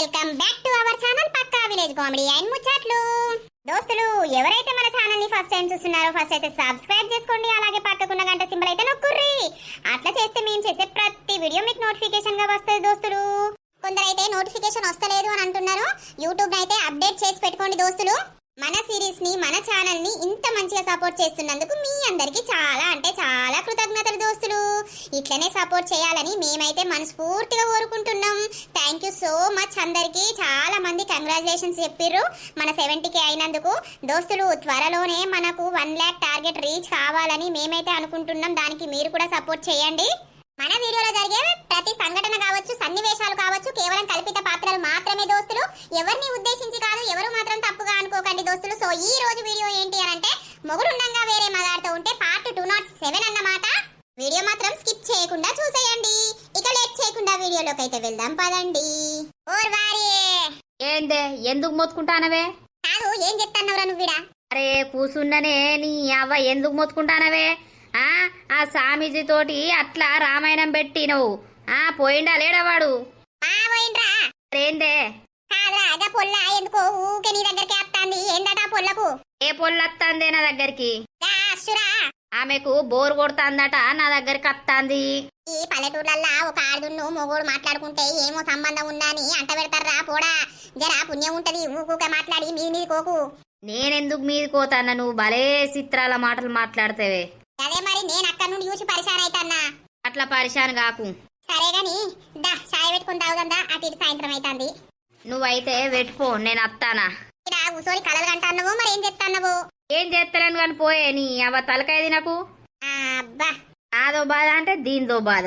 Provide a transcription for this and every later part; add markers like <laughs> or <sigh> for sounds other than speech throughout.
Welcome back to our channel Pakka village comedy and ముచ్చట్లు. దోస్తులు ఎవరైతే మన ఛానల్ని ఫస్ట్ టైం చూస్తున్నారో ఫస్ట్ అయితే సబ్స్క్రైబ్ చేసుకోండి అలాగే పక్కకున్న గంట సింబల్ అయితే నొక్కుర్రి. అట్లా చేస్తే మేము చేసే ప్రతి వీడియో మీకు నోటిఫికేషన్గా వస్తుంది దోస్తులు. కొందరైతే నోటిఫికేషన్ వస్తలేదు అని అంటున్నారు. యూట్యూబ్ అయితే అప్డేట్ చేసి పెట్టుకోండి దోస్తులు. మన సిరీస్ని మన ఛానల్ని ఇంత మంచిగా సపోర్ట్ చేస్తున్నందుకు మీ అందరికి చాలా అంటే చాలా కృతజ్ఞతలు దోస్తులు. ఇట్లనే సపోర్ట్ చేయాలని మేమైతే మనస్ఫూర్తిగా కోరుకుంటున్నాం. థ్యాంక్ యూ సో మచ్ అందరికి. చాలా మంది కంగ్రాచులేషన్స్ చెప్పిర్రు మన సెవెంటీకి అయినందుకు. దోస్తులు త్వరలోనే మనకు వన్ ల్యాక్ టార్గెట్ రీచ్ కావాలని మేమైతే అనుకుంటున్నాం. దానికి మీరు కూడా సపోర్ట్ చేయండి. మన వీడియోలో జరిగే ప్రతి సంఘటన కావచ్చు సన్నివేశాలు కావచ్చు కేవలం కల్పిత పాత్రలు మాత్రమే దోస్తులు. ఎవరిని ఉద్దేశించి కాదు ఎవరు మాత్రం తప్పుగా అనుకోకండి దోస్తులు. సో ఈ రోజు వీడియో ఏంటి అని అంటే మొగుడుండంగా వేరే మగాడుతూ ఉంటే పార్ట్ టూ నాట్ సెవెన్ అన్నమాట. వీడియో మాత్రం స్కిప్ చేయకుండా చూసేయండి. ఇక లేట్ చేయకుండా వీడియోలోకి అయితే వెళ్దాం పదండి. ఓర్ వారియే ఏందే ఎందుకు మొత్తుకుంటానవే? కాదు ఏం చెప్తాన్నవరా నువ్విడా? అరే కూసున్ననే నీ అవ్వ ఎందుకు మొత్తుకుంటానవే? ఆ ఆ స్వామీజీ తోటి అట్లా రామాయణం పెట్టి నువ్వు ఆ పోయిండా లేడవాడు ఏందే పొల్ల ఎందుకో ఊకే నీ దగ్గరికి వస్తాంది. ఏందట ఆ పొల్లకు? ఏ పొల్లత్తాందే నా దగ్గరికి? ఆమెకు బోర్ కొడుతాందట నా దగ్గరికి వత్తాంది ఈ పల్లెటూర్లల్లా ఒక ఆడును మొగోడు మాట్లాడుకుంటే ఏమో సంబంధం ఉందా అని అంట పెడతారా పోడా. జరా పుణ్యం ఉంటది ఊకూక మాట్లాడి మీ మీద కోకు. నేనెందుకు మీది కోతాన్న నువ్వు భలే చిత్రాల మాటలు మాట్లాడతావే. అదే మరి నేను అక్కడి నుండి చూసి పరిశాన్ అయితన్నా. అట్లా పరిశాన్ కాకు. సరే గాని దా చాయ్ పెట్టుకుని తాగుదా అటు ఇటు సాయంత్రం అవుతుంది నువ్వైతే పెట్టుకో నేను అత్తానా. ఇక్కడ కూసోని కలలు కంటున్నావు మరి ఏం చెప్తాన్నావు ఏం చేస్తానని కానీ పోయే నీ అవ్వ తలకాయది నాకు అబ్బా. నాదో బాధ అంటే దీంతో బాధ.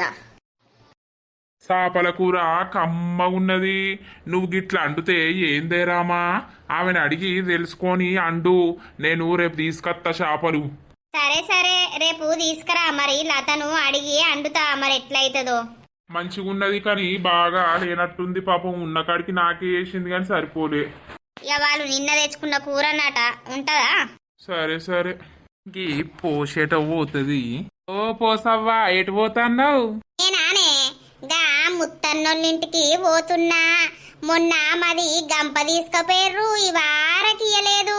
చేపల కూర కమ్మగున్నది నువ్వు గిట్ల అంటుతే ఏందే రామా? ఆమెను అడిగి తెలుసుకొని అండు. నేను రేపు తీసుకొత్తా చేపలు సరే సరే రేపు తీసుకురా మరి. లతను అడిగి అండుతా మరి ఎట్లయితుందో. మంచిగున్నది కానీ బాగా లేనట్టుంది పాపం. ఉన్న కాడికి నాకే వేసింది కానీ సరిపోలే. ఇక వాళ్ళు నిన్న తెచ్చుకున్న కూర అన్నట ఉంటదా? సరే సరే. గీ పోసేట పోతుంది. ఓ పోసవ్వా ఎటు పోతాన్నావు? నేనానే ముత్తన్నోళ్ళింటికి పోతున్నా. మొన్న మాది గంప తీసుకుపోయారు ఈ వారకి ఇయ్యలేదు.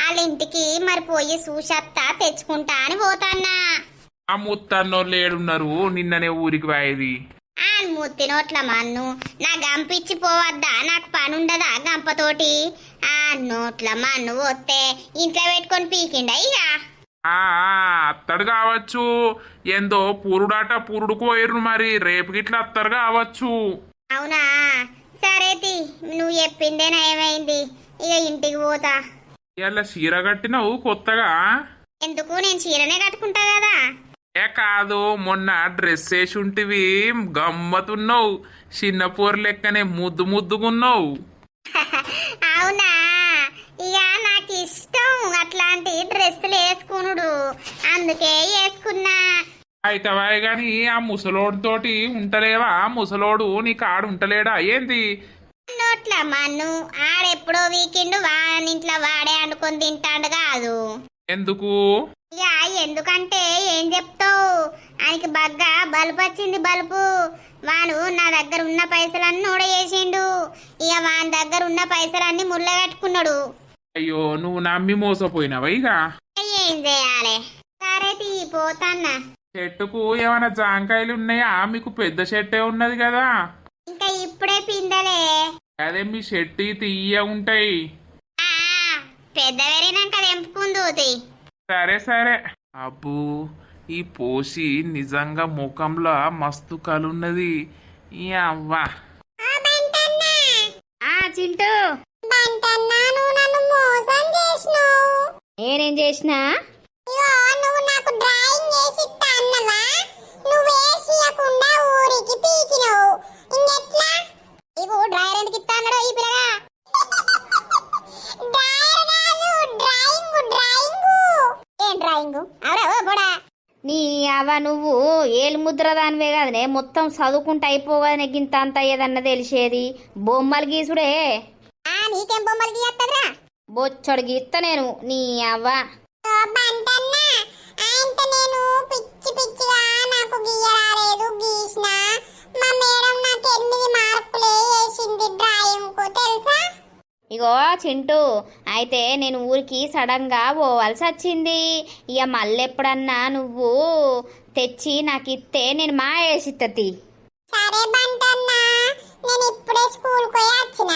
వాళ్ళ ఇంటికి మరి పోయి సూషత్తా తెచ్చుకుంటా అని పోతాన్నా. ఆ ముత్తన్నోళ్ళు ఏడున్నారు నిన్ననే ఊరికి పోయేది. ఆ ముత్తి నోట్ల మన్ను నా గంపిచ్చి పోవద్దా నాకు పని ఉండదా గంపతోటి ఆ నోట్ల మన్ను పోతే ఇంట్లో పెట్టుకొని పీకిండా ఇక అత్తడు కావచ్చు. ఏందో పురుడాట పురుడు కోయరు మరి. రేపు గిట్ల అత్తరు కావచ్చు. అవునా? సరే తి నువ్వు చెప్పిందేనా ఏమైంది ఇక ఇంటికి పోతా. ఇలా చీర కట్టినవు కొత్తగా? ఎందుకు? నేను చీరనే కట్టుకుంటా కదా. ఏ కాదు మొన్న డ్రెస్ వేసి ఉంటివి గమ్మతున్నావు. చిన్న పూర లెక్కనే ముద్దు ముద్దుగున్నావు. <laughs> అవునా? ఇక ఇష్టం. అట్లాంటి డ్రెస్సులు వేసుకునుడు. అందుకే వేసుకున్నా. అయితే వాయ్ గాని ఆ ముసలోడితోటి ఉంటలేవా? ముసలోడు నీ కాడు ఉంటలేడా? ఏంది? నోట్ల మన్ను. ఆడెప్పుడో వీకెండ్ వానింట్లో వాడే అనుకొని తింటాడు కాదు. ఎందుకు? ఇక ఎందుకంటే ఏం చెప్తావు? ఆయనకి బగ్గా బలుపు వచ్చింది బలుపు. వాడు నా దగ్గర ఉన్న పైసలన్నీ ఊడేసిండు ఇక వాని దగ్గర ఉన్న పైసలన్నీ ముళ్ళ కట్టుకున్నాడు. అయ్యో నువ్వు నమ్మి మోసపోయినావా ఇక ఏం చేయాలి? సరే తీ పోతాన్నా. చెట్టుకు ఏమైనా జాంకాయలు ఉన్నాయా? మీకు పెద్ద చెట్టే ఉన్నది కదా. ఇంకా ఇప్పుడే పిందలే. అదే మీ చెట్టు తీయ ఉంటాయి. ఆ, పెద్ద పెరిగినాక సరే సరే. అబ్బు ఈ పోసి నిజంగా ముఖంలో మస్తు కలున్నది ఈ అవ్వా. ఆ చింటూ. నేనేం చేసినా? ఇగో నువ్వు నాకు డ్రాయింగ్ వేసి ఇస్తా అన్నవా? నువ్వు వేసియకుండా ఊరికి పీకినావు. ఇంకెట్లా? ఇగో డ్రాయర్ ఎందుకు ఇస్తా అన్నాడు ఈ పిల్లగా? డ్రాయర్ కాదు డ్రాయింగ్ డ్రాయింగ్. ఏం డ్రాయింగ్? అవురా ఓ బోడా నీ అవ నువ్వు ఏలు ముద్ర దానివే కదనే మొత్తం చదువుకుంటే అయిపోగానే గింత అంత ఏదన్నా తెలిసేది. బొమ్మలు గీసుడే. నీకేం బొమ్మలు గీయత్తదిరా? బొచ్చడు గీత్త నేను నీ అవ్వ. ఇగో చింటూ అయితే నేను ఊరికి సడన్గా పోవాల్సి వచ్చింది. ఇక మళ్ళెప్పుడన్నా నువ్వు తెచ్చి నాకు ఇస్తే నేను మా వేసిత్తతి సరే బంటన్నా నేను ఇప్పుడే స్కూల్ పోయి వచ్చిన.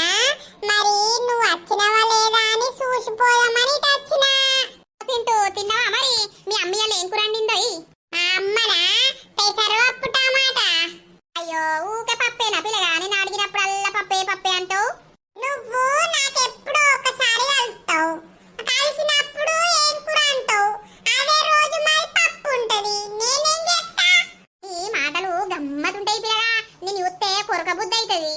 మరి నువ్వు వచ్చినవా లేదా అని చూసిపోదామని వచ్చిన. తింటూ తిన్నావా మరి? మీ అమ్మ ఏం కూర వండిందో మా అమ్మనా? పెసరపప్పు టమాటా. అయ్యో ఊకే పప్పేనా పిల్లగా నేను అడిగినప్పుడల్లా పప్పే పప్పే అంటావు. నువ్వు నాకెప్పుడో ఒకసారి కలుపుతావు కలిసినప్పుడు ఏం కూర అంటావు అదే రోజు మరి పప్పు ఉంటది నేనేం చేస్తా ఈ మాటలు గమ్మతుంటాయి పిల్లగా నేను చూస్తే కొరక బుద్ధి అవుతుంది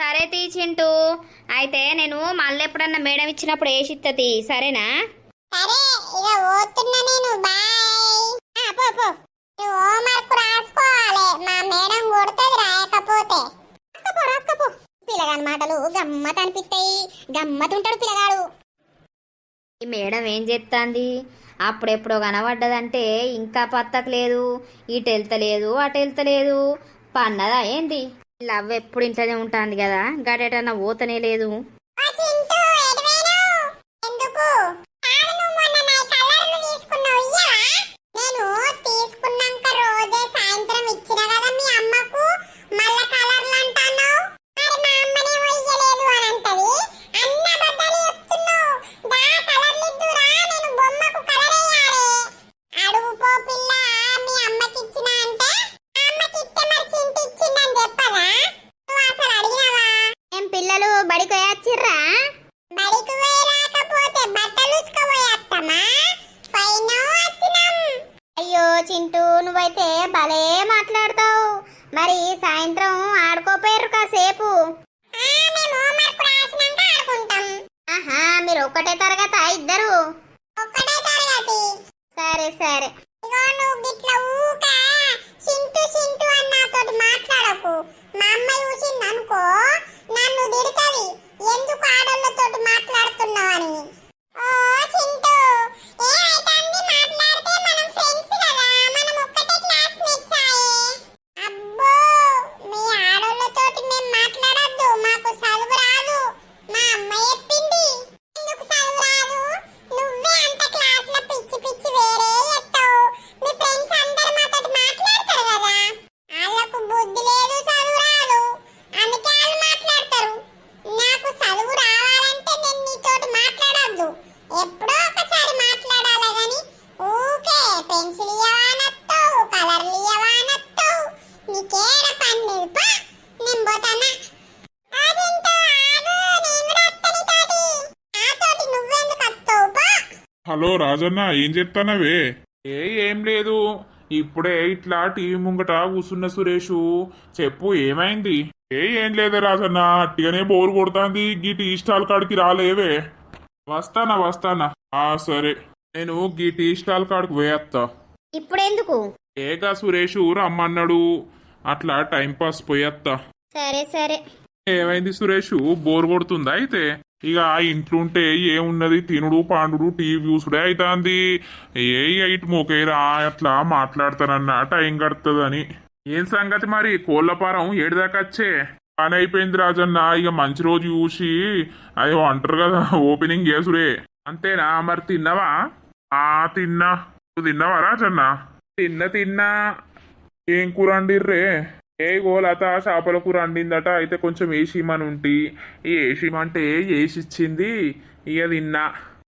సరే తీ చింటూ. అయితే నేను మళ్ళెప్పుడన్నా మేడం ఇచ్చినప్పుడు వేసిత్తతి సరేనా? సరే ఇక పోతున్నా నేను బాయ్. పో పో. నువ్వు హోంవర్క్ రాసుకోవాలి మా మేడం కొడుతుంది రాయకపోతే. రాసుకోపో రాసుకోపో. పిల్లగాని మాటలు గమ్మత్ అనిపిస్తాయి గమ్మతుంటాడు పిల్లగాడు. ఈ మేడం ఏం చేస్తాంది అప్పుడెప్పుడో కనబడ్డదంటే ఇంకా పత్తకు లేదు ఇటు వెళ్తలేదు అటు వెళ్తలేదు. పన్నదా ఏంది? లవ్ ఎప్పుడు ఇంట్లోనే ఉంటుంది కదా గడేటన్నా పోతనే లేదు ఆ చింటూ ఎటువైనావు? ఎందుకు? కాదు నువ్వు మొన్న నా కలర్లు తీసుకున్నావు, ఇయ్యవా? నేను తీసుకున్నాక రోజే సాయంత్రం ఇచ్చిన కదా మీ అమ్మకు మళ్ళా కలర్లు అంటున్నావు. మరి మా అమ్మనేమో ఇయ్యలేదు అని అంటది. అన్ని అబద్ధాలు చెప్తున్నావు. దా కలర్లు ఇద్దురా, నేను బొమ్మకు కలర్ వేయాలి. అడుగు పో పిల్ల, మీ అమ్మకి ఇచ్చిన అంటే, మా అమ్మకి ఇస్తే మరి చింటి ఇచ్చిందని చెప్పదా? నువ్వు అసలు అడిగినావా? ఏం పిల్లలు బడికి వచ్చిర్రా బడికి రాకపోతే బట్టలు ఉతుకపోయేస్తామా పైన వచ్చినాం అయ్యో చింటూ నువ్వైతే భలే మాట్లాడతావు. మరి సాయంత్రం ఆడుకోపోయారు కాసేపు. ఆహా మీరు ఒకటే తరగతి ఇద్దరు? సరే సరే. మాట్లాడకు. మా అమ్మ నన్ను తిడుతుంది. ఎందుకు ఆడోళ్ళతోటి మాట్లాడుతున్నావని? ఓ చింటూ ఏమైతుంది మీ ఆడోళ్ళతోటి మేము మాట్లాడద్దు. మాకు చదువు రాదు. మా అమ్మ చెప్పింది. ఎందుకు చదువు రాదు? నువ్వే అంత క్లాస్లో పిచ్చి పిచ్చి వేరే చెప్తావు. మీ ఫ్రెండ్స్ అందరు మాతోటి మాట్లాడతారు కదా? వాళ్ళకు బుద్ధి లేదు చదువు రాదు. అందుకే వాళ్ళు మాట్లాడతారు. నాకు చదువు రావాలంటే నేను నీతోటి మాట్లాడొద్దు. ఎప్పుడో ఒకసారి మాట్లాడాలి కానీ ఊకే పెన్సిల్ ఇవ్వాలి కలర్లు ఇవ్వనత్తావు నీకేడ పని లేదు పా నేను పోతానా ఆగింటూ ఆగు నేను కూడా అత్తని తోటి నాతోటి నువ్వెందుకు వస్తావు పా హలో రాజన్న ఏం చెప్తానవే? ఏ ఏం లేదు. ఇప్పుడే ఇట్లా టీవీ ముంగట కూసున్న సురేషు. చెప్పు ఏమైంది? ఏ ఏం లేదే రాజన్న అట్టిగానే బోర్ కొడుతుంది. గీ టీ స్టాల్ కాడికి రాలేవే. వస్తానా వస్తానా? ఆ సరే. నేను గీ టీ స్టాల్ కాడికి పోయేస్తా ఇప్పుడెందుకు? ఏగా సురేషు రమ్మన్నాడు. అట్లా టైం పాస్ పోయేస్తా సరే సరే. ఏమైంది సురేష్? బోర్ కొడుతుందా అయితే? ఇక ఆ ఇంట్లో ఉంటే ఏమున్నది? తినుడు పాండుడు టీవీ చూసుడే అవుతుంది ఏ ఇటు మోకేరా అట్లా మాట్లాడతానన్న టైం గడుతుందని ఏం సంగతి మరి? కోళ్ళపారం ఏడుదాకా వచ్చే? పని అయిపోయింది రాజన్న ఇక మంచి రోజు చూసి అది అంటారు కదా ఓపెనింగ్ చేసుడే. అంతేనా? మరి తిన్నావా? ఆ తిన్నా. నువ్వు తిన్నావా రాజన్న? తిన్న తిన్నా. ఏం కూర వండిర్రే? ఏ గోలత చేపల కూర వండిందట అయితే కొంచెం ఏసీమని ఉంటి ఈ వేసిమంటే ఇచ్చింది? ఇక తిన్నా.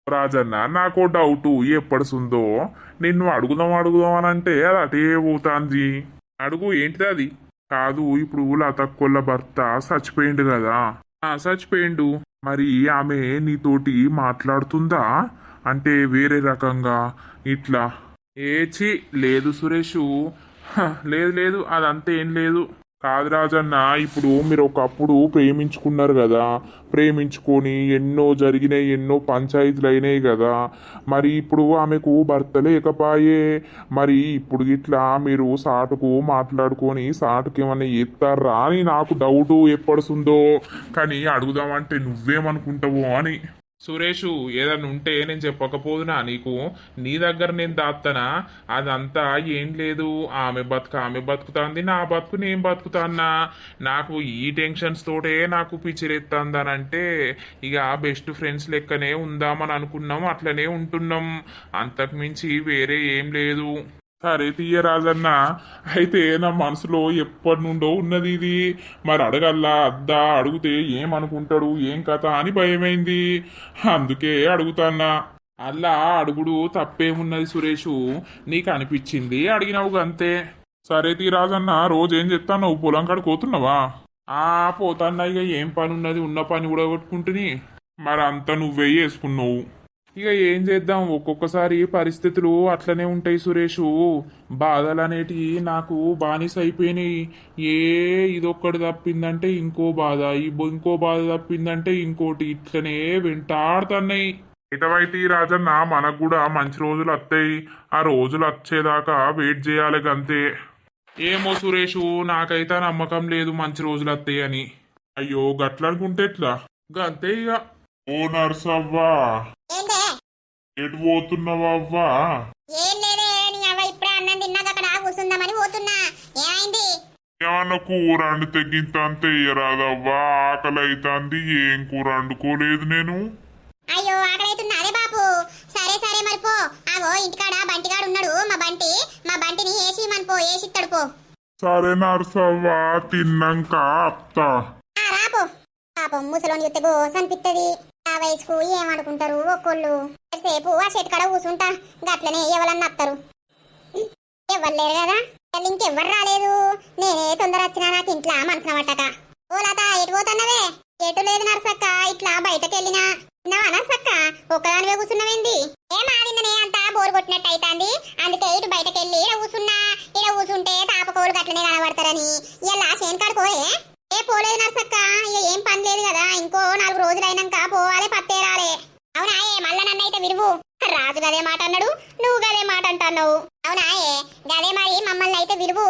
రాజన్న నాకు డౌట్ ఎప్పడుసుందో నిన్ను అడుగుదాం అడుగుదాం అని అంటే అది అటే పోతాంది. అడుగు ఏంటిది అది? కాదు ఇప్పుడు లతక్కొల్ల భర్త చచ్చిపోయిండు కదా. ఆ చచ్చిపోయిండు. మరి ఆమె నీతోటి మాట్లాడుతుందా? అంటే వేరే రకంగా. ఇట్లా. ఏచి లేదు సురేషు. లేదు లేదు అదంతా ఏం లేదు. కాదు రాజన్న ఇప్పుడు మీరు ఒకప్పుడు ప్రేమించుకున్నారు కదా. ప్రేమించుకొని ఎన్నో జరిగినాయి ఎన్నో పంచాయతీలు అయినాయి కదా. మరి ఇప్పుడు ఆమెకు భర్త లేకపాయే. మరి ఇప్పుడు ఇట్లా మీరు సాటుకు మాట్లాడుకొని సాటుకు ఏమన్నా ఎత్తారా అని నాకు డౌటు ఎప్పడుతుందో కానీ అడుగుదామంటే నువ్వేమనుకుంటావో అని. సురేషు ఏదన్నా ఉంటే నేను చెప్పకపోదునా నీకు? నీ దగ్గర నేను దాత్తనా? అదంతా ఏం లేదు. ఆమె బతుకు ఆమె బతుకుతాంది. నా బతుకు నేను బతుకుతాన్నా. నాకు ఈ టెన్షన్స్ తోటే నాకు పిచ్చిరెత్తాందనంటే ఇక బెస్ట్ ఫ్రెండ్స్ లెక్కనే ఉందామని అనుకున్నాం. అట్లనే ఉంటున్నాం. అంతకుమించి వేరే ఏం లేదు. సరే తీయరాజన్న అయితే నా మనసులో ఎప్పటి నుండో ఉన్నది ఇది. మరి అడగల్లా అద్దా? అడిగితే ఏమనుకుంటాడు? ఏం కథ అని భయమైంది. అందుకే అడుగుతాన్నా. అల్లా అడుగుడు తప్పేమున్నది సురేషు? నీకు అనిపించింది అడిగినావు అంతే. సరే తీరాదన్న రోజు ఏం చెప్తాను నువ్వు పొలం కాడ పోతున్నావా? ఆ పోతాన్నా ఇక ఏం పని ఉన్నది ఉన్న పని కూడా కొట్టుకుంటుని. మరి అంతా నువ్వే వేసుకున్నావు ఇక ఏం చేద్దాం? ఒక్కొక్కసారి పరిస్థితులు అట్లనే ఉంటాయి సురేషు. బాధలు అనేటివి నాకు బానిస అయిపోయినాయి. ఏ ఇదొక్కటి తప్పిందంటే ఇంకో బాధ ఇంకో బాధ తప్పిందంటే ఇంకోటి ఇట్లనే వెంటాడుతున్నాయి. ఇటవైతే రాజన్న మనకు కూడా మంచి రోజులు వస్తాయి ఆ రోజులు వచ్చేదాకా వెయిట్ చేయాలి గంతే. ఏమో సురేషు నాకైతే నమ్మకం లేదు మంచి రోజులు వస్తాయి అని. అయ్యో గట్లనుకుంటే ఎట్లా? గంతే ఇక. ఓ నర్సవ్వా. ఎటు పోతున్నావవ్వా ఏం లేదే నీ అవ్వ ఇప్పుడే అన్నం తిన్నాక అక్కడ కూర్చుందామని పోతున్నా. ఏమైంది? ఏమన్నా కూర అండి తెగింత అంతే ఇయ్యరాదవ్వా ఆకలి అవుతుంది ఏం కూర వండుకోలేదు నేను. అయ్యో ఆకలైతున్నా అదే బాపు. సరే సరే మరి పో. ఆగో ఇంటికాడ బంటిగాడు ఉన్నాడు మా బంటి. మా బంటిని ఏసి మన పో ఏసిస్తాడు పో. సరే నర్సవ్వా తిన్నాక అత్తా. రాపో పాపం ముసలోని చూస్తే గోస అనిపిస్తుంది వయసుకు ఏమనుకుంటారు ఒక్కోళ్ళు సేపు ఆ చెట్టు కడ కూసుంటా గట్లనే ఎవరన్నా అత్తారు. ఎవరు కదా? ఇంకెవ్వరు రాలేదు. నేనే తొందర వచ్చినా నాకు ఇంట్లో మనసున పట్టక. ఓ లత ఎటు పోతున్నవే? ఎటు లేదు నర్సక్క ఇట్లా బయటకు వెళ్ళినా. తిన్నావా నర్సక్క? ఒక్కదానివే కూర్చున్నవేంది ఏం ఆడిందనే అంత బోరు కొట్టినట్టు అయితాంది. అందుకే ఇటు బయటకు వెళ్ళి ఇలా కూర్చున్నా ఇలా కూర్చుంటే తాపకోలు గట్లనే కనబడతారని. ఇలా చేను కడుకోయే ఏ పోలేదు నర్సక్క ఇక ఏం పని లేదు కదా ఇంకో నాలుగు రోజులైనాక పోవాలి పత్తేరాలే. అవునా ఏ మళ్ళా నన్ను అయితే విరువు. రాజు గదే మాట అన్నాడు నువ్వు గదే మాట అంటున్నావు. అవునా ఏ గదే మరి మమ్మల్ని అయితే విలువు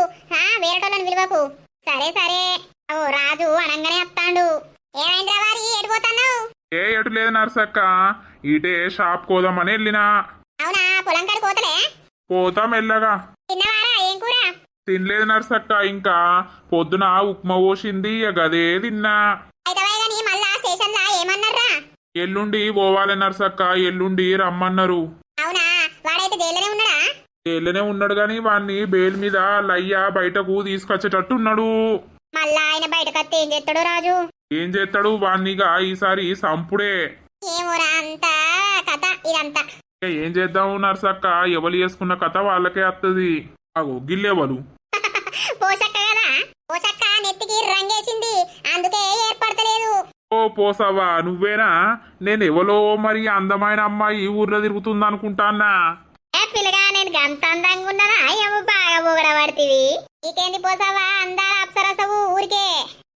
వేరేటోళ్ళని విలువకు. సరే సరే. ఓ రాజు అనంగానే వస్తాడు. ఏమైందిరా వారి ఎడిపోతున్నావు ఏ ఎటు లేదు నర్సక్క. ఇటే షాప్ కోదామని వెళ్ళినా. అవునా పొలం కాడికి పోతలే? పోతాం కూర తినలేదు నర్సక్క ఇంకా పొద్దున ఉప్మా పోసింది ఇక గదే తిన్నా. ఎల్లుండి పోవాలి నర్సక్క ఎల్లుండి రమ్మన్నారు. జైల్లోనే ఉన్నాడా? గాని వాడిని బెయిల్ మీద లయ్య బయటకు తీసుకొచ్చేటట్టు ఉన్నాడు మళ్ళా ఆయన బయటకు ఏం చేస్తాడో రాజు? ఏం చేస్తాడు వాణ్ణిగా ఈసారి సంపుడే. ఏం చేద్దాం నర్సక్క? ఎవరు చేసుకున్న కథ వాళ్ళకే వస్తుంది అగో గిల్లెవలు <laughs> పోసక్క కదా? పోసక్క నెత్తికి రంగేసింది. అందుకే ఏర్పడతలేదు. ఓ పోసావా నువ్వేనా? నేను ఎవలో మరి అందమైన అమ్మాయి ఊర్లో తిరుగుతుంది అనుకుంటానా ఏ పిల్లగా నేను గంత అందంగా ఉన్నానా? ఏమో బాగా పొగడబడుతుంది నీకేంది పోసావా? అందాల అప్సరసవు ఊరికే.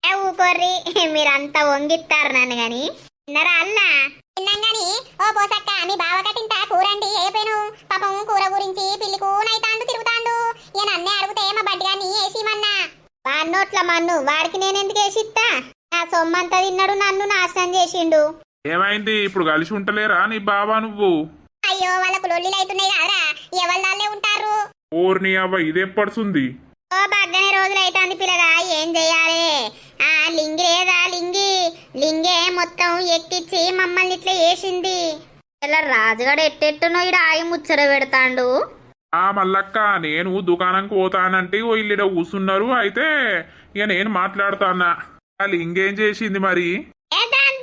ఏ ఊకోర్రి మీరంతా వంగిస్తారు నన్ను గాని. తిన్నరా అల్లా తిన్నాం గాని ఓ పోసక్క మీ బావ కట్టింత కూరండి ఏ పేను పాపం కూర గురించి పిల్లి కూనైతాండు తిరుగుతాండు. ఇక నన్నే అడిగితే మా బడ్డిగాన్ని వేసిమన్నా వాడి నోట్ల మన్ను వాడికి నేనెందుకు వేసిస్తా నా సొమ్మంతా తిన్నాడు నన్ను నాశనం చేసిండు. ఏమైంది? ఇప్పుడు కలిసి ఉంటలేరా నీ బాబా నువ్వు? అయ్యో వాళ్ళకు లొల్లిలు అవుతున్నాయి కదరా ఎవళ్ళే ఉంటారు? ఓర్ని అవ్వ ఇదెప్పడుతుంది ఓ బగ్గనే రోజులు అవుతుంది పిల్లగా ఏం చెయ్యాలి ఆ లింగి లేదా లింగి? లింగే మొత్తం ఎక్కిచ్చి మమ్మల్ని ఇట్లా వేసింది ఇలా రాజుగాడు ఎట్టెట్టునో ఇడ ఆగి ముచ్చట పెడతాండు. ఆ మల్లక్క నేను దుకాణంకి పోతానంటే ఓ ఇల్లు కూర్చున్నారు అయితే ఇక నేను మాట్లాడుతానా వాళ్ళు ఇంకేం చేసింది మరి?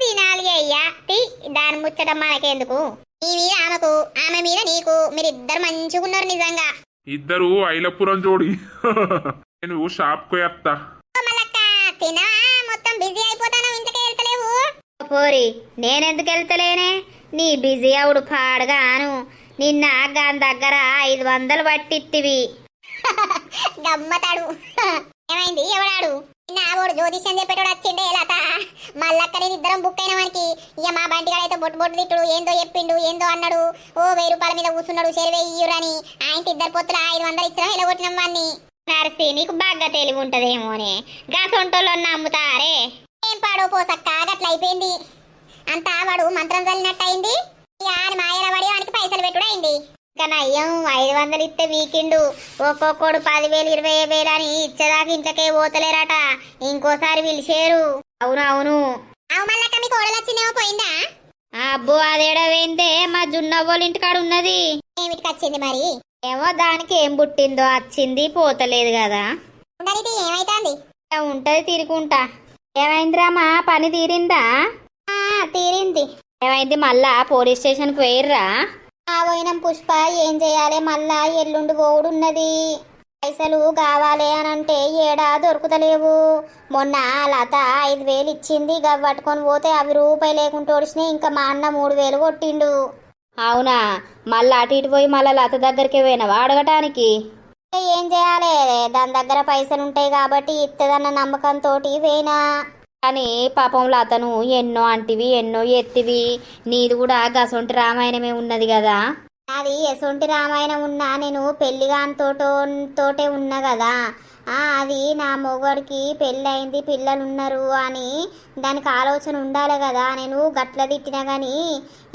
తినాలి అయ్యా? టీ దాని ముచ్చట మనకెందుకు? నీ మీద ఆమెకు ఆమె మీద నీకు మీరిద్దరు మంచిగా ఉన్నారు నిజంగా. ఇద్దరు ఐలపురం జోడి. <laughs> నేను ఓ మల్లక్క తినవా పోరి నేనెందుకు వెళ్తలేనే నీ బిజీ అవుడు పాడగాను నిన్న గాని దగ్గర ఐదు వందలు పట్టిత్తివి. <laughs> గమ్మతాడు. <laughs> ఏమైంది? ఎవడాడు నా ఓడు జ్యోతిష్యం చెప్పేటోడు వచ్చిండే లత. మళ్ళక్క నేను ఇద్దరం బుక్ అయిన వానికి ఇక మా బంటిగాడు అయితే బొట్టు బొట్టు తిట్టుడు ఏందో చెప్పిండు ఏందో అన్నాడు. ఓ వెయ్యి రూపాయల మీద కూర్చున్నాడు చెరువే ఇయ్యురని. ఆయన ఇద్దరు పొత్తుల ఐదు వందలు ఇచ్చినా వాన్ని. నర్సి నీకు బాగా తెలివి ఉంటదేమోనే. గా సొంటోళ్ళు నమ్ముతారే పాడో పోసక్క అయిపోయింది. అంతా వాడు మంత్రం చల్లినట్టు అయింది ఆయన మాయల పడి వానికి పైసలు పెట్టుడు అయింది ఇంకా నయ్యం ఐదు వందలు ఇస్తే వీకిండు. ఒక్కొక్కడు పదివేలు ఇరవై వేలు అని ఇచ్చేదాకా ఇంట్లోకే పోతలేరట. ఇంకోసారి పిలిచేరు. అవును అవును. అవు మళ్ళక్క మీ కోడలు వచ్చిందేమో పోయిందా? అబ్బో అదేడా వేందే? మా జున్నవ్వోళ్ళ ఇంటికాడ ఉన్నది. ఏమిటికి వచ్చింది మరి? ఏమో దానికి ఏం పుట్టిందో వచ్చింది పోతలేదు కదా. ఏమైతుంది? ఉంటది తిరుగుంటా ఏమైందిరామా పని తీరిందా? తీరింది. ఏమైంది మళ్ళా? పోలీస్ స్టేషన్కి పోయిర్రా? ఆ పోయినం పుష్ప. ఏం చేయాలి మళ్ళా? ఎల్లుండి పోవుడున్నది పైసలు కావాలి అని అంటే ఏడా దొరుకుతలేవు. మొన్న లత ఐదు వేలు ఇచ్చింది. గవి పట్టుకొని పోతే అవి రూపాయి లేకుండా ఓడిచినాయి ఇంకా మా అన్న మూడు వేలు కొట్టిండు. అవునా? మళ్ళా అటు ఇటు పోయి మళ్ళా లత దగ్గరికి పోయినావా? అడగటానికి. ఏం చేయాలి? దాని దగ్గర పైసలు ఉంటాయి కాబట్టి ఇత్తదన్న నమ్మకంతో వేనా కానీ పాపంలో అతను ఎన్నో అంటివి ఎన్నో ఎత్తివి. నీది కూడా గసొంటి రామాయణమే ఉన్నది కదా. అది ఎసొంటి రామాయణం ఉన్నా నేను పెళ్ళిగానితోటో తోటే ఉన్నా కదా. అది నా మొగడికి పెళ్ళయింది పిల్లలు ఉన్నారు అని దానికి ఆలోచన ఉండాలి కదా. నేను గట్ల తిట్టినా కానీ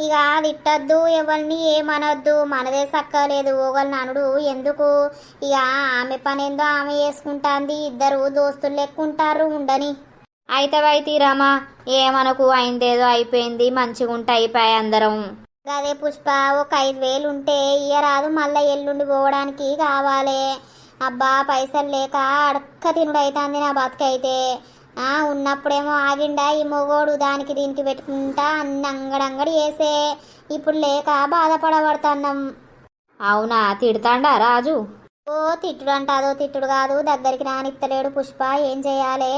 ఇక తిట్టద్దు ఎవరిని ఏమనొద్దు. మనదే సక్కలేదు ఓగల్ని అనుడు ఎందుకు? ఇక ఆమె పని ఏందో ఆమె చేసుకుంటాంది ఇద్దరు దోస్తులు లెక్కుంటారు ఉండని. అయితే రామా ఏమనకు? అయిందేదో అయిపోయింది మంచిగా అయిపోయాయి అందరం. గదే పుష్ప ఒక ఐదు వేలు ఉంటే ఇయ్యరాదు. మళ్ళీ ఎల్లుండి పోవడానికి కావాలి. అబ్బా పైసలు లేక అడక్క తినుడు అవుతుంది నా బతుకైతే. ఆ ఉన్నప్పుడేమో ఆగిండా ఈ మొగోడు దానికి దీనికి పెట్టుకుంటా అన్ని అంగడంగడి వేసే ఇప్పుడు లేక బాధపడబడుతున్నాం. అవునా? తిడతాండా రాజు? ఓ తిట్టుడు అంటాదో తిట్టుడు కాదు. దగ్గరికి రానిత్తలేడు పుష్ప. ఏం చేయాలి?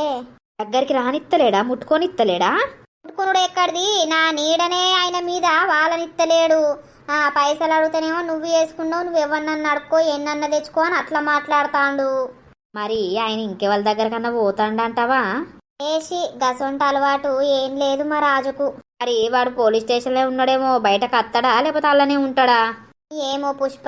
దగ్గరికి రానిత్తలేడా? ముట్టుకొనిత్తలేడా? పుట్టుకునుడు ఎక్కడిది? నా నీడనే వాళ్ళనిత్తలేడు ఆ పైసలు అడిగితేనేమో నువ్వు వేసుకున్నావు నువ్వు ఎవరినన్నా అడుక్కో ఎన్నన్నా తెచ్చుకో అని అట్లా మాట్లాడతాండు. మరి ఆయన ఇంకెవరి దగ్గర కన్నా పోతాండంటావా? వేసి గసొంట అలవాటు ఏం లేదు మా రాజుకు. మరి వాడు పోలీస్ స్టేషన్లో ఉన్నాడేమో బయటకు అత్తడా లేకపోతే అల్లనే ఉంటాడా? ఏమో పుష్ప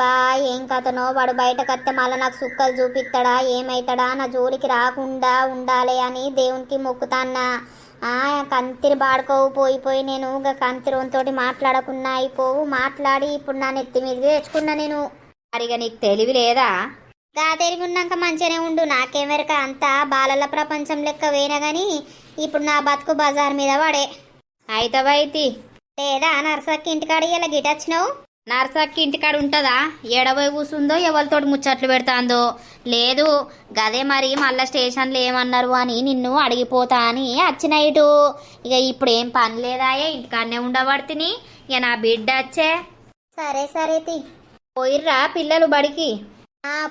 ఏం కథనో వాడు బయటకు వస్తే మళ్ళీ నాకు సుక్కలు చూపిస్తాడా ఏమైతాడా నా జోలికి రాకుండా ఉండాలి అని దేవునికి మొక్కుతాన్నా. కంతిరి బాడుకోవు పోయి పోయి నేను ఇంకా కంతిరోనితోటి మాట్లాడకున్నా అయిపోవు మాట్లాడి ఇప్పుడు నా నెత్తి మీద తెచ్చుకున్నా నేను. ఇక నీకు తెలివి లేదా? గా తిరిగి ఉన్నాక మంచిగానే ఉండు. నాకేమెరక అంతా బాలల ప్రపంచం లెక్క వేయనా గాని ఇప్పుడు నా బతుకు బజార్ మీద పడే. అయితవైతి లేదా? నర్సక్కి ఇంటికాడ ఇలా గిటొచ్చినావు? నర్సక్కి ఇంటికాడ ఉంటుందా? ఎడబోయి కూసుందో ఎవరితోటి ముచ్చట్లు పెడతాందో? లేదు గదే మరి మళ్ళా స్టేషన్లో ఏమన్నారు అని నిన్ను అడిగిపోతా అని వచ్చిన ఇటు. ఇక ఇప్పుడు ఏం పని లేదాయే ఇంటికాడనే ఉండబడితిని. ఇక నా బిడ్డ వచ్చే. సరే సరే తి. పోయిర్రా పిల్లలు బడికి?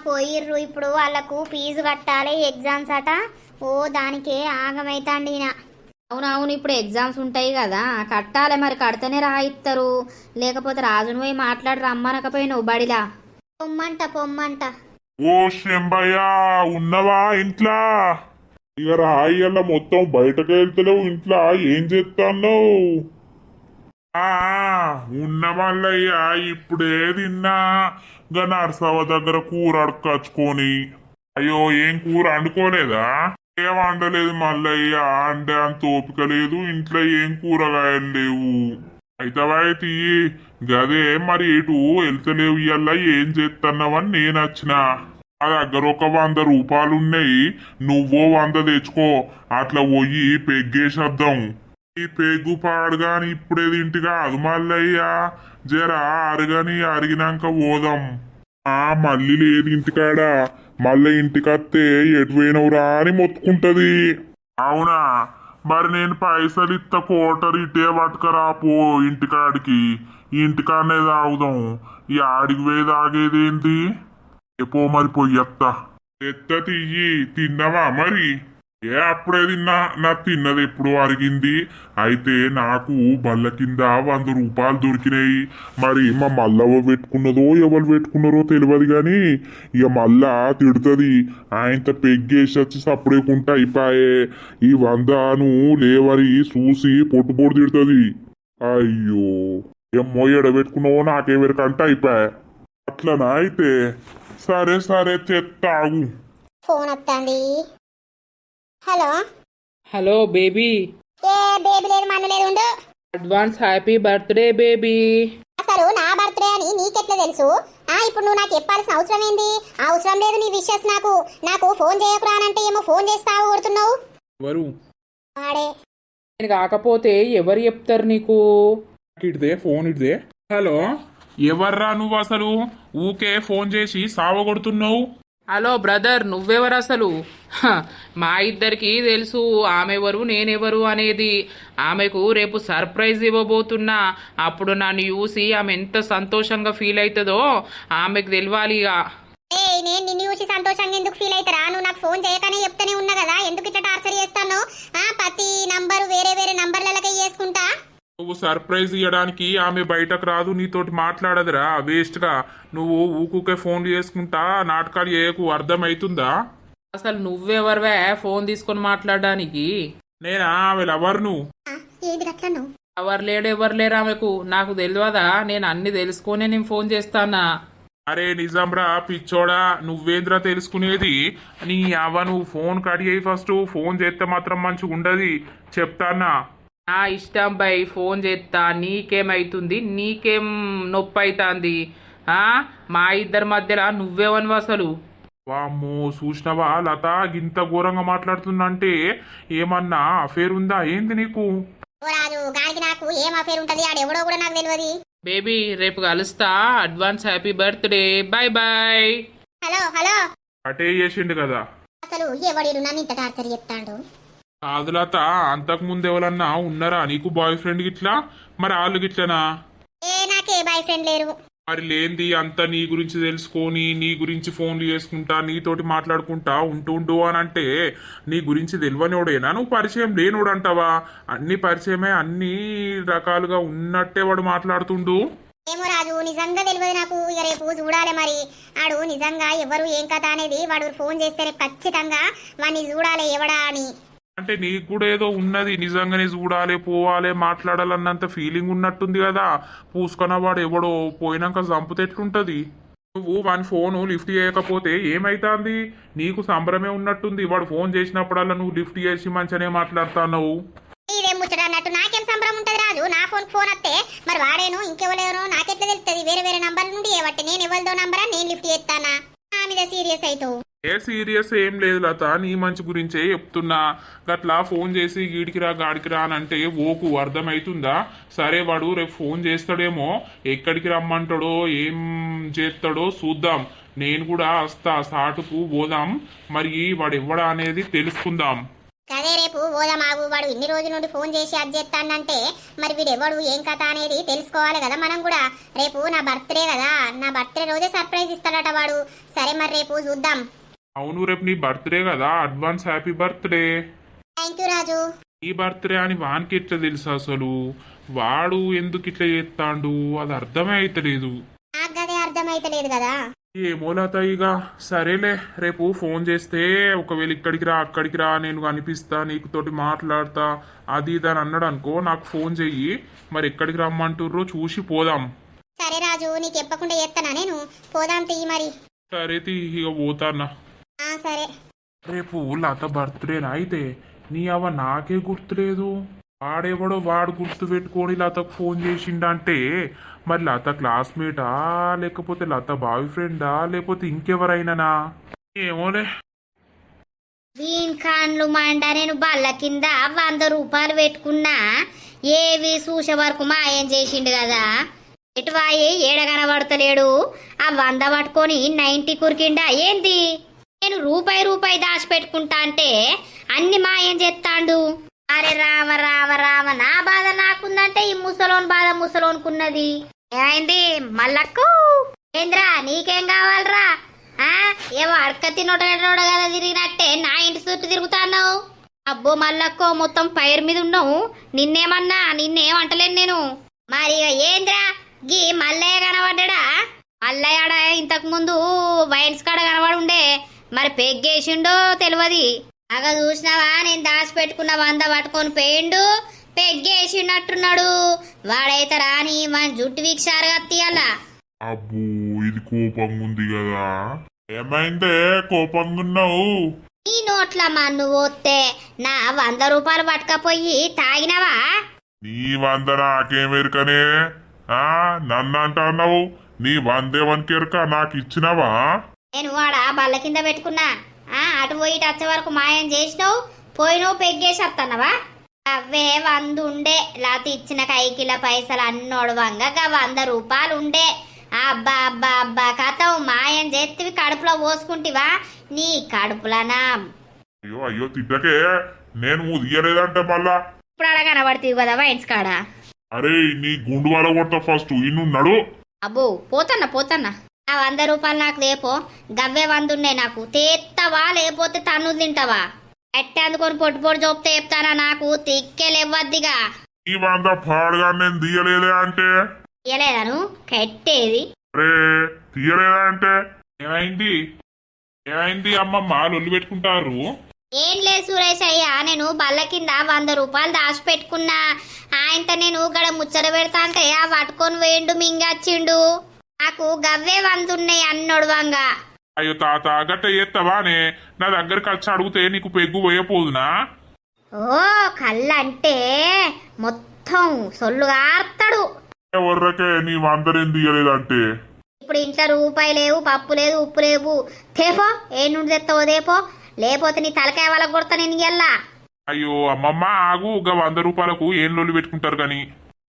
పోయిర్రు. ఇప్పుడు వాళ్ళకు ఫీజు కట్టాలి ఎగ్జామ్స్ అట. ఓ దానికే ఆగమైతాండి ఈయన. అవునవును ఇప్పుడు ఎగ్జామ్స్ ఉంటాయి కదా. కట్టాలి మరి కడితేనే రాయిస్తారు లేకపోతే రాజును పోయి మాట్లాడి రమ్మనకపోయినావు బడిలా. పొమ్మంట పొమ్మంట. ఓ శంబయ్య ఉన్నవా ఇంట్లో? ఇక రాయ్యల్ల మొత్తం బయటకు వెళ్తలేవు ఇంట్లో. ఏం చేస్తాను ఆ ఉన్న మల్లయ్య ఇప్పుడే తిన్నా. గా నర్సవ దగ్గర కూర అడకచ్చుకొని అయ్యో ఏం కూర వండుకోలేదా? ఏం వండలేదు మల్లయ్య అంటే అంత ఓపిక లేదు ఇంట్లో ఏం కూరగాయలు లేవు. అయితే గదే మరి ఎటు వెళ్తలేవు ఇయ్యాల ఏం చేస్తున్నావని నేను వచ్చిన ఆ దగ్గర ఒక వంద రూపాయలు ఉన్నాయి నువ్వో వంద తెచ్చుకో అట్లా పోయి పెగ్గేసేద్దాం. ఈ పెగ్గు పాడుగాని ఇప్పుడేది తింటి కాదు మల్లయ్యా జర అరగని అరిగినాక పోదాం. ఆ మళ్ళీ లేదు ఇంటికాడ. మళ్ళీ ఇంటికత్తే ఎటు పోయినవురా అని మొత్తుకుంటది. అవునా? మరి నేను పైసలు ఇత్త కోటర్ ఇటే పట్టుకరా పో ఇంటికాడికి. ఇంటికాడనే తాగుదాం. ఈ ఆడికి పోయి తాగేదేంటి ఎపో మరి పొయ్యత్త ఎత్త తియ్యి. తిన్నావా మరి? ఏ అప్పుడే తిన్నా. నా తిన్నది ఎప్పుడు అరిగింది. అయితే నాకు బల్ల కింద వంద రూపాయలు దొరికినాయి. మరి మా మల్లవ పెట్టుకున్నదో ఎవరు పెట్టుకున్నారో తెలియదు కానీ ఇక మళ్ళా తిడుతుంది. ఆయనతో పెగ్గేసి వచ్చి సప్పుడేకుంటా అయిపోయే. ఈ వందను లేవరి చూసి పొట్టు పొట్టు తిడుతుంది. అయ్యో. ఏమో ఎడబెట్టుకున్నావో నాకేవరికంటే అయిపోయా. అట్లనా అయితే? సరే సరే తెత్తాగు ఫోన్ వస్తుంది హలో. Hello baby. ఏ బేబీ లేదు మన లేదు ఉండు. Advance happy birthday baby. అసలు నా బర్త్డే అని నీకెట్లా తెలుసు? ఆ ఇప్పుడు నువ్వు నాకు చెప్పాల్సిన అవసరం ఏంది? అవసరం లేదు నీ విషెస్ నాకు. నాకు ఫోన్ చేయకురా అంటే ఏమో ఫోన్ చేస్తావు కొడుతున్నావు ఎవరు? వాడే నేను కాకపోతే ఎవరు చెప్తారు నీకు? ఇటుదే ఫోన్ ఇటుదే హలో ఎవర్రా నువ్వు అసలు? ఊకే ఫోన్ చేసి సావగొడుతున్నావు. హలో బ్రదర్ నువ్వెవరు అసలు? మా ఇద్దరికి తెలుసు ఆమెవరు నేనెవరు అనేది. ఆమెకు రేపు సర్ప్రైజ్ ఇవ్వబోతున్నా. అప్పుడు నన్ను చూసి ఆమె ఎంత సంతోషంగా ఫీల్ అవుతుందో ఆమెకు తెలియాలి ఇక. నేను నిన్ను చూసి సంతోషంగా ఎందుకు ఫీల్ అవుతారా నువ్వు నాకు ఫోన్ చేయకనే చెప్తూనే ఉన్నా కదా. ఎందుకు ఇట్లా టార్చర్ చేస్తాను? ప్రతి నంబరు వేరే వేరే నంబర్లకే చేసుకుంటా. నువ్వు సర్ప్రైజ్ ఇవ్వడానికి ఆమె బయటకు రాదు నీతోటి మాట్లాడదురా. వేస్ట్గా నువ్వు ఊకుకే ఫోన్ చేసుకుంటా నాటకాలు చేయకు అర్థమవుతుందా అసలు నువ్వెవరివే ఫోన్ తీసుకొని మాట్లాడడానికి? నేనా? ఆమె లవర్ నువ్వు? ఎవరు లేడు ఎవరు లేరు ఆమెకు? నాకు తెలియదా? నేను అన్ని తెలుసుకొనే నేను ఫోన్ చేస్తానా? అరే నిజంరా పిచ్చోడా. నువ్వేంద్రా తెలుసుకునేది? నీ అవ్వ నువ్వు ఫోన్ కడి అయ్యి ఫస్ట్. ఫోన్ చేస్తే మాత్రం మంచిగా ఉండదు చెప్తానా నా ఇష్టం బై ఫోన్ చేస్తా నీకేమైతుంది? నీకేం నొప్పి అవుతుంది ఆ? మా ఇద్దరి మధ్యలో నువ్వేవని అసలు? వామ్మో చూసినవా లత ఇంత ఘోరంగా మాట్లాడుతుందంటే ఏమన్నా అఫేర్ ఉందా? ఏంది నీకు? ఓ రాజు గానికి నాకు ఏం అఫేర్ ఉంటది? ఆడెవడో కూడా నాకు తెలియదు బేబీ రేపు కలుస్తా. Advance happy birthday. Bye bye. Hello hello. అటే చేసిండు కదా. అసలు ఎవడీడు నన్ను ఇంత టార్చర్ చెప్తాడు కాదు లత అంతకు ముందు ఎవరన్నా ఉన్నారా? నీకు బాయ్ ఫ్రెండ్ గిట్లా? మరి వాళ్ళు గిట్లనా? ఏ నాకే బాయ్ ఫ్రెండ్ లేరు. మరి లేంది అంతా నీ గురించి తెలుసుకొని నీ గురించి ఫోన్లు చేసుకుంటా నీతోటి మాట్లాడుకుంటా ఉంటూ ఉండు అని అంటే నీ గురించి తెలియనివాడేనా నువ్వు పరిచయం లేనోడు అంటావా అన్ని పరిచయమే అన్ని రకాలుగా ఉన్నట్టే వాడు మాట్లాడుతుండు. ఏమో రాజు నిజంగా తెలియదు నాకు. ఇక రేపు చూడాలి మరి. ఆడు నిజంగా ఎవరు ఏం కథ అనేది వాడు ఫోన్ చేస్తే రేపు ఖచ్చితంగా వాడిని చూడాలి ఎవడా అని. అంటే నీకు కూడా ఏదో ఉన్నది నిజంగానే చూడాలి పోవాలి మాట్లాడాలన్నంత ఫీలింగ్ ఉన్నట్టుంది కదా. పూసుకున్న వాడు ఎవడో పోయినాక చంపితే ఎట్లుంటది? నువ్వు వాని ఫోను లిఫ్ట్ చేయకపోతే ఏమైతుంది? నీకు సంబరమే ఉన్నట్టుంది. వాడు ఫోన్ చేసినప్పుడల్లా నువ్వు లిఫ్ట్ చేసి మంచిగానే మాట్లాడుతున్నావు. ఇదేం అన్నట్టు నాకేం సంబరం ఉంటది రాజు? నా ఫోన్ ఫోన్ వస్తే మరి వాడేను ఇంకెవరెవరో నాకెట్లా తెలుస్తుంది వేరే వేరే నంబర్ నుండి ఏవట్టి నేను ఎవరిదో నంబరా? నేను లిఫ్ట్ చేస్తానా? మీద సీరియస్ అవుతావు ఏ సీరియస్ ఏం లేదు లత నీ మంచి గురించే చెప్తున్నా. గట్లా ఫోన్ చేసి గీడికిరా గాడికిరా గాడికి రా అని అంటే ఓకు అర్థమవుతుందా సరే వాడు రేపు ఫోన్ చేస్తాడేమో. ఎక్కడికి రమ్మంటాడో ఏం చేస్తాడో చూద్దాం. నేను కూడా వస్తా సాటుకు పోదాం. మరి వాడు ఇవ్వడా అనేది తెలుసుకుందాం. అదే రేపు పోదామాగు వాడు ఇన్ని రోజుల నుండి ఫోన్ చేసి అది చేస్తానంటే మరి వీడు ఎవడు ఏం కథ అనేది తెలుసుకోవాలి కదా మనం కూడా. రేపు నా బర్త్డే కదా నా బర్త్డే రోజే సర్ప్రైజ్ ఇస్తాడట వాడు. సరే మరి రేపు చూద్దాం. అవును రేపు నీ బర్త్డే కదా advance happy birthday. Thank you Raju. నీ బర్త్డే అని వానికి ఎట్లా తెలుసు అసలు? వాడు ఎందుకు ఇట్లా చేస్తాడు? అది అర్థమే అయితలేదు నాకు గదే అర్థమైతలేదు కదా. ఏమో లత ఇక సరేలే రేపు ఫోన్ చేస్తే ఒకవేళ ఇక్కడికి రా అక్కడికి రా నేను కనిపిస్తా నీకు తోటి మాట్లాడతా అది ఇది అని అన్నాడు అనుకో నాకు ఫోన్ చెయ్యి మరి ఎక్కడికి రమ్మంటుర్రో చూసి పోదాం. సరే రాజు నీకు చెప్పకుండా చేస్తానా నేను? పోదాం తీయి మరి. సరే తీ ఇక పోతాన్నా ఆ సరే. రేపు లత బర్త్డేనా అయితే నీ అవ్వ నాకే గుర్తులేదు. వాడెవడో వాడు గుర్తు పెట్టుకొని లతకు ఫోన్ చేసిండంటే మరి లత క్లాస్మేటా లేకపోతే లత బాయ్ ఫ్రెండా లేకపోతే ఇంకెవరైనానా? ఏమోలే. వీన్ ఖాన్లు మండ నేను బల్ల కింద వంద రూపాయలు పెట్టుకున్నా. ఏవి చూసే వరకు మాయం చేసిండు కదా. ఎటువాయి ఏడ కనబడతలేడు. ఆ వంద పట్టుకొని నైంటీ కురికిండా ఏంది? నేను రూపాయి రూపాయి దాచిపెట్టుకుంటా అంటే అన్ని మాయం చేస్తాండు. అరే రామ రామ రామ నా బాధ నాకుందంటే ఈ ముసలోన్ బాధ ముసలోనుకున్నది. ఏమైంది? మల్లక్కు? ఏంద్రా నీకేం కావాలరా? ఆ? ఏవో అడక తినోట కదా తిరిగినట్టే నా ఇంటి చుట్టూ తిరుగుతాన్నావు. అబ్బో మల్లక్కో మొత్తం పైరు మీద ఉన్నావు. నిన్నేమన్నా నిన్నేం అంటలేను నేను. మరి ఏంద్రా? గీ మల్లయ్య కనబడ్డా మల్లయ్య ఆడ ఇంతకు ముందు వైన్స్ కాడ కనబడుండే. మరి పెగ్గేసిండో తెలియదు అగ చూసినావా? నేను దాచిపెట్టుకున్న వంద పట్టుకొని పోయిండు. పెగ్గేసినట్టున్నాడు. వాడైతే రాని మన జుట్టు వీక్షారుగా తీయాలా? అబ్బో ఇది కోపంగా ఉంది కదా. ఏమైందే? కోపంగా ఉన్నావు ఈ నోట్ల మన్ను పోతే నా వంద రూపాయలు పట్టుకపోయి తాగినవా? నీ వంద నాకేమెరుకనే ఆ నన్ను అంటున్నావు నీ వందేవనికెరక నాకు ఇచ్చినవా నేను వాడ బల్ల కింద పెట్టుకున్నా. ఆ అటు పోయి ఇటు వచ్చే వరకు మాయం చేసినావు? పోయినావు పెగ్గేసి వస్తున్నావా అవే వంద ఉండే లేకపోతే ఇచ్చిన కైకిల పైసలు అన్నోడు వంగగా వంద రూపాయలు ఉండే అబ్బా అబ్బా అబ్బా కథం మాయం చేతివి కడుపులో పోసుకుంటివా? నీ కడుపులనా? అయ్యో అయ్యో తిట్టకే. నేను తీయలేదంటే మళ్ళా. ఇప్పుడు అలా కనబడుతుంది కదా వైన్స్ కాడ? అరే నీ గుండు వల కొడతా ఫస్ట్. ఇన్నున్నాడు అబ్బో పోతన్నా పోతన్నా. ఆ వంద రూపాయలు నాకు లేపో. గవ్వే వంద ఉన్నాయి నాకు. తేత్తవా లేకపోతే తన్ను తింటావా? అందుకొని పొట్టు పొట్టు చూపితే చెప్తానా నాకు? తిక్కెలేవద్దిగా ఈ వంద పాడుగా నేను తీయలేదే అంటే? ఇయ్యలేదను కట్టేది. అరే తీయలేదా అంటే? ఏమైంది? ఏమైంది అమ్మమ్మ లొల్లి పెట్టుకుంటారు? ఏం లేదు సురేష్ అయ్యా నేను బల్ల కింద వంద రూపాయలు దాచిపెట్టుకున్నా. ఆయనతో నేను గడ ముచ్చట పెడతా అంటే ఆ పట్టుకొని వేయండు మింగచ్చిండు. నాకు గవ్వే వంద ఉన్నాయి అన్నోడు వంగ. అయ్యో తాత గట్ట చేస్తావానే నా దగ్గరికి వచ్చి అడిగితే నీకు పెగ్గు పోయపోదునా? ఓ కళ్ళంటే మొత్తం సొల్లు ఆర్తాడు ఎవర్రకే నీ వందరేం తీయలేదంటే ఇప్పుడు ఇంట్లో రూపాయి లేవు పప్పు లేదు ఉప్పు లేవు. తేపో ఏ నుండి తెస్తావో తేపో లేకపోతే నీ తలకాయ వాళ్ళకి కొడతా నేను ఎల్లా అయ్యో అమ్మమ్మ ఆగు. ఒక వంద రూపాయలకు ఏం లొల్లి పెట్టుకుంటారు గాని?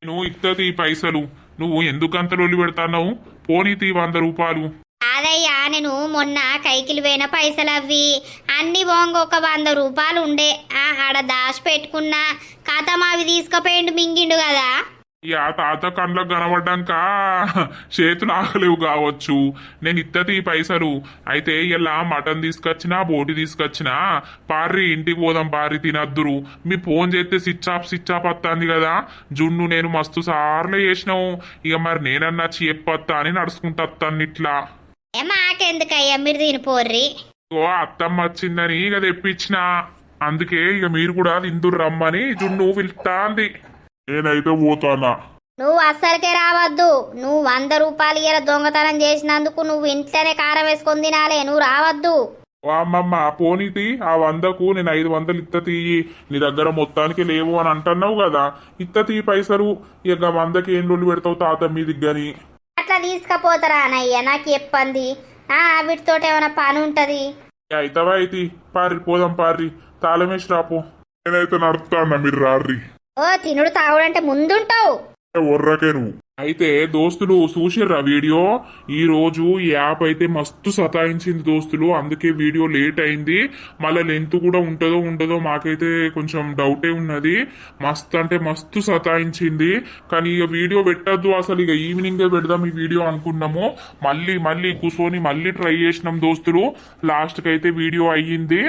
నేను ఇత్తది ఈ పైసలు. నువ్వు ఎందుకు అంత లొల్లి పెడతావు పోనీ తీ వంద రూపాయలు. అదయ్యా నేను మొన్న కైకిలు పోయిన పైసలు అవి అన్ని బొంగ ఒక వంద రూపాయలు ఉండే ఆ, ఆడ దాచి పెట్టుకున్నా కథం అవి తీసుకుపోయిండు మింగిండు కదా. యా తాత కండ్లకు కనబడ్డాక చేతులు ఆగలేవు కావచ్చు. నేను ఇత్తది ఈ పైసలు. అయితే ఇలా మటన్ తీసుకొచ్చినా బోటి తీసుకొచ్చినా పార్రి ఇంటికి పోదాం పార్రి తినద్దురు. మీ ఫోన్ చేస్తే స్విచ్ ఆఫ్ స్విచ్ ఆఫ్ వస్తుంది కదా. జున్ను నేను మస్తు సార్లు చేసినావు. ఇక మరి నేనన్నా చెప్పొత్తా అని నడుచుకుంటా ఇట్లా ఏ మాకెందుకయ్యా? మీరు తినిపోర్రి ఓ అత్తమ్మ వచ్చిందని ఇక తెప్పించిన. అందుకే ఇక మీరు కూడా తిందురు రమ్మని జున్ను పిలుస్తాంది నేనైతే పోతానా. నువ్వు అస్సలకే రావద్దు. నువ్వు వంద రూపాయలు ఇలా దొంగతనం చేసినందుకు నువ్వు ఇంట్లోనే కారం వేసుకొని తినాలే. నువ్వు రావద్దు. ఓ అమ్మమ్మ పోనీతి ఆ వందకు నేను ఐదు వందలు ఇత్త తీయి. నీ దగ్గర మొత్తానికి లేవు అని అంటున్నావు కదా. ఇత్త తీయి పైసలు. ఇక వందకి ఏం రోజులు పెడతావు తాత మీ దిగ్గని అట్లా తీసుకపోతారా అన్నయ్య? నాకు చెప్పంది ఆ వీటితో ఏమైనా పని ఉంటది? అయితవా అయితే పారి పోదాం పారి. తాళమేసి రాపో. నేనైతే నడుపుతాన్నా మీరు రార్రి. ఓ తినుడు తాగుడంటే ముందుంటావు. ఒర్రకే నువ్వు అయితే దోస్తులు చూసిర్రా వీడియో? ఈ రోజు ఈ యాప్ అయితే మస్తు సతాయించింది దోస్తులు. అందుకే వీడియో లేట్ అయింది. మళ్ళీ లెంత్ కూడా ఉంటుందో ఉండదో మాకైతే కొంచెం డౌటే ఉన్నది. మస్తు అంటే మస్తు సతాయించింది. కానీ ఇక వీడియో పెట్టద్దు. అసలు ఇక ఈవినింగే పెడదాం ఈ వీడియో అనుకున్నాము. మళ్ళీ మళ్ళీ కూర్చొని మళ్ళీ ట్రై చేసినాం దోస్తులు. లాస్ట్కి అయితే వీడియో అయ్యింది.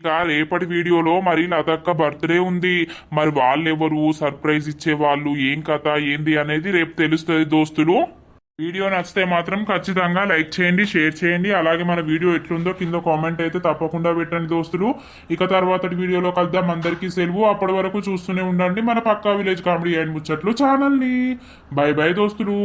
ఇంకా రేపటి వీడియోలో మరి లతక్క బర్త్డే ఉంది. మరి వాళ్ళు ఎవరు సర్ప్రైజ్ ఇచ్చే వాళ్ళు ఏం కథ? ఏంది అనేది రేపు తెలుస్తుంది దోస్తులు. వీడియో నచ్చితే మాత్రం ఖచ్చితంగా లైక్ చేయండి షేర్ చేయండి. అలాగే మన వీడియో ఎట్లుందో కింద కామెంట్ అయితే తప్పకుండా పెట్టండి దోస్తులు. ఇక తర్వాత వీడియోలో కలుద్దాం. అందరికీ సెలవు. అప్పటి వరకు చూస్తూనే ఉండండి మన పక్కా విలేజ్ కామెడీ అండ్ ముచ్చట్లు ఛానల్ని. బై బై దోస్తులు.